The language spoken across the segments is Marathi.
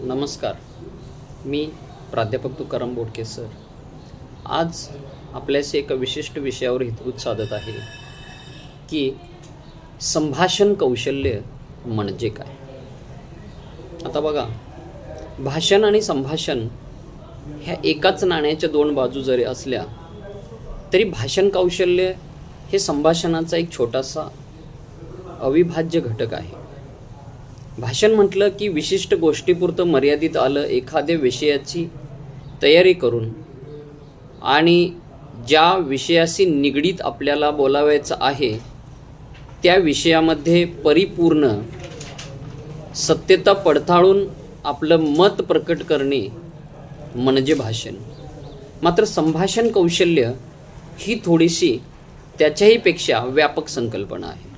नमस्कार. मी प्राध्यापक तुकाराम बोडके सर. आज आपल्याशी एका विशिष्ट विषयावर हितगुत साधत आहे की संभाषण कौशल्य म्हणजे काय? आता बघा भाषण आणि संभाषण ह्या एकाच नाण्याच्या दोन बाजू जरी असल्या तरी भाषण कौशल्य हे संभाषणाचा एक छोटासा अविभाज्य घटक आहे. भाषण म्हटलं की विशिष्ट गोष्टीपुरतं मर्यादित आलं एखाद्या विषयाची तयारी करून. आणि ज्या विषयाशी निगडीत आपल्याला बोलावायचं आहे त्या विषयामध्ये परिपूर्ण सत्यता पडताळून आपलं मत प्रकट करणे म्हणजे भाषण. मात्र संभाषण कौशल्य ही थोडीशी त्याच्याहीपेक्षा व्यापक संकल्पना आहे.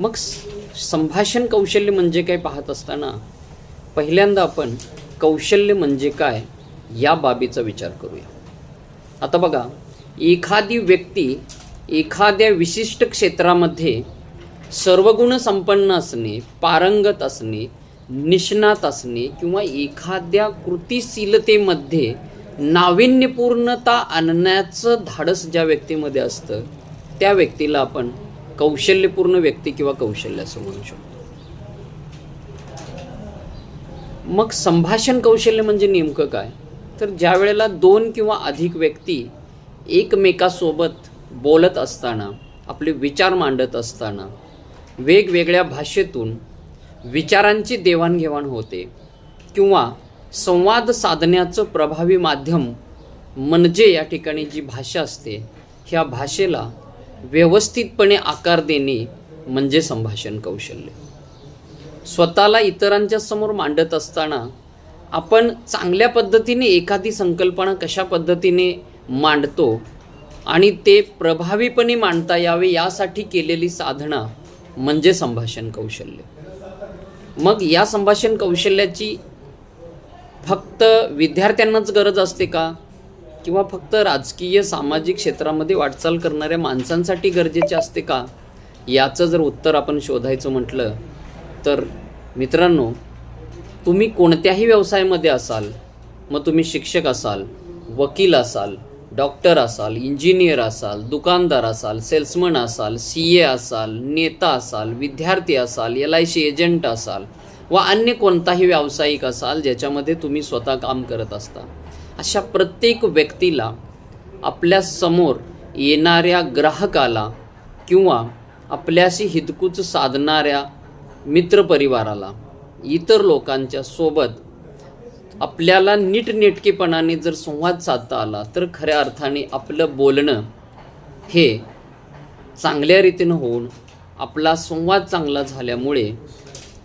मग संभाषण कौशल्य म्हणजे काय पाहत असताना पहिल्यांदा आपण कौशल्य म्हणजे काय या बाबीचा विचार करूया. आता बघा एखादी व्यक्ती एखाद्या विशिष्ट क्षेत्रामध्ये सर्वगुण संपन्न असणे पारंगत असणे निष्णात असणे किंवा एखाद्या कृतिशीलतेमध्ये नाविन्यपूर्णता आणण्याचं धाडस ज्या व्यक्तीमध्ये असतं त्या व्यक्तीला आपण कौशल्यपूर्ण व्यक्ती किंवा कौशल्य असं म्हणू शकतो. मग संभाषण कौशल्य म्हणजे नेमकं काय? तर ज्या वेळेला दोन किंवा अधिक व्यक्ती एकमेकासोबत बोलत असताना आपले विचार मांडत असताना वेगवेगळ्या भाषेतून विचारांची देवाणघेवाण होते किंवा संवाद साधण्याचं प्रभावी माध्यम म्हणजे या ठिकाणी जी भाषा असते ह्या भाषेला व्यवस्थितपणे आकार देणे म्हणजे संभाषण कौशल्य. स्वतःला इतरांच्या समोर मांडत असताना आपण चांगल्या पद्धतीने एखादी संकल्पना कशा पद्धतीने मांडतो आणि ते प्रभावीपणे मांडता यावे यासाठी केलेली साधना म्हणजे संभाषण कौशल्य. मग या संभाषण कौशल्याची फक्त विद्यार्थ्यांनाच गरज असते का? किंवा फक्त राजकीय सामाजिक क्षेत्रामध्ये वाटचाल करणाऱ्या माणसांसाठी गरजेचे असते का? याचं जर उत्तर आपण शोधायचं म्हटलं तर मित्रांनो तुम्ही कोणत्याही व्यवसायामध्ये असाल मग तुम्ही शिक्षक असाल वकील असाल डॉक्टर असाल इंजिनियर असाल दुकानदार असाल सेल्समन असाल सी ए असाल नेता असाल विद्यार्थी असाल एल आय सी एजंट असाल व अन्य कोणताही व्यावसायिक असाल ज्याच्यामध्ये तुम्ही स्वतः काम करत असता. अशा प्रत्येक व्यक्तीला आपल्यासमोर येणाऱ्या ग्राहकाला किंवा आपल्याशी हितकूच साधणाऱ्या मित्रपरिवाराला इतर लोकांच्या सोबत आपल्याला नीटनेटकेपणाने जर संवाद साधता आला तर खऱ्या अर्थाने आपलं बोलणं हे चांगल्या रीतीनं होऊन आपला संवाद चांगला झाल्यामुळे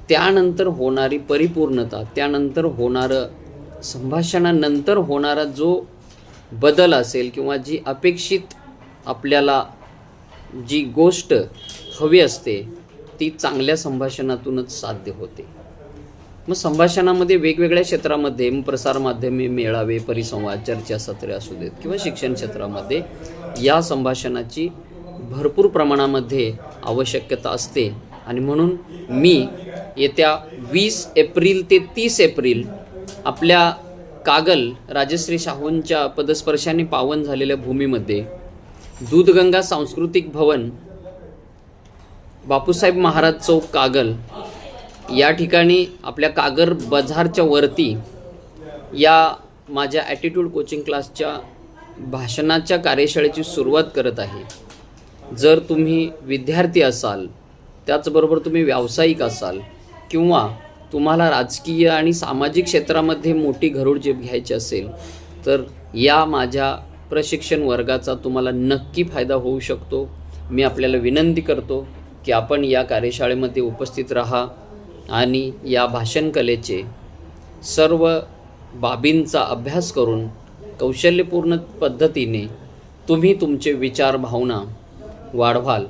त्यानंतर होणारी परिपूर्णता त्यानंतर होणारं संभाषणानंतर होणारा जो बदल असेल किंवा जी अपेक्षित आपल्याला जी गोष्ट हवी असते ती चांगल्या संभाषणातूनच साध्य होते. मग संभाषणामध्ये वेगवेगळ्या क्षेत्रामध्ये प्रसारमाध्यमे मेळावे परिसंवाद चर्चासत्रे असू देत किंवा शिक्षण क्षेत्रामध्ये या संभाषणाची भरपूर प्रमाणामध्ये आवश्यकता असते. आणि म्हणून मी येत्या वीस एप्रिल ते तीस एप्रिल आपल्या कागल राजश्री शाहूंच्या पदस्पर्शाने पावन झालेल्या भूमीमध्ये दूधगंगा सांस्कृतिक भवन बापूसाहेब महाराज चौक कागल या ठिकाणी आपल्या कागर बझारच्या वरती या माझ्या ॲटिट्यूड कोचिंग क्लासच्या भाषणाच्या कार्यशाळेची सुरुवात करत आहे. जर तुम्ही विद्यार्थी असाल त्याचबरोबर तुम्ही व्यावसायिक असाल किंवा तुम्हाला राजकीय आणि सामाजिक क्षेत्रामध्ये मोठी घरोडजेप घ्यायची असेल तर या माझ्या प्रशिक्षण वर्गाचा तुम्हाला नक्की फायदा होऊ शकतो. मी आपल्याला विनंती करतो की आपण या कार्यशाळेमध्ये उपस्थित राहा आणि या भाषणकलेचे सर्व बाबींचा अभ्यास करून कौशल्यपूर्ण पद्धतीने तुम्ही तुमचे विचार भावना वाढवाल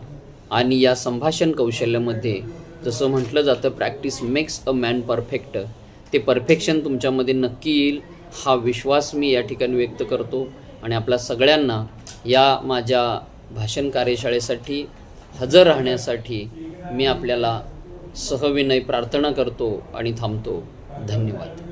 आणि या संभाषण कौशल्यामध्ये जसं म्हटलं जातं practice makes a man perfect ते परफेक्शन तुमच्यामध्ये नक्की येईल हा विश्वास मी या ठिकाणी व्यक्त करतो. आणि आपल्या सगळ्यांना या माझ्या भाषण कार्यशाळेसाठी हजर राहण्यासाठी मी आपल्याला सहविनय प्रार्थना करतो आणि थांबतो. धन्यवाद.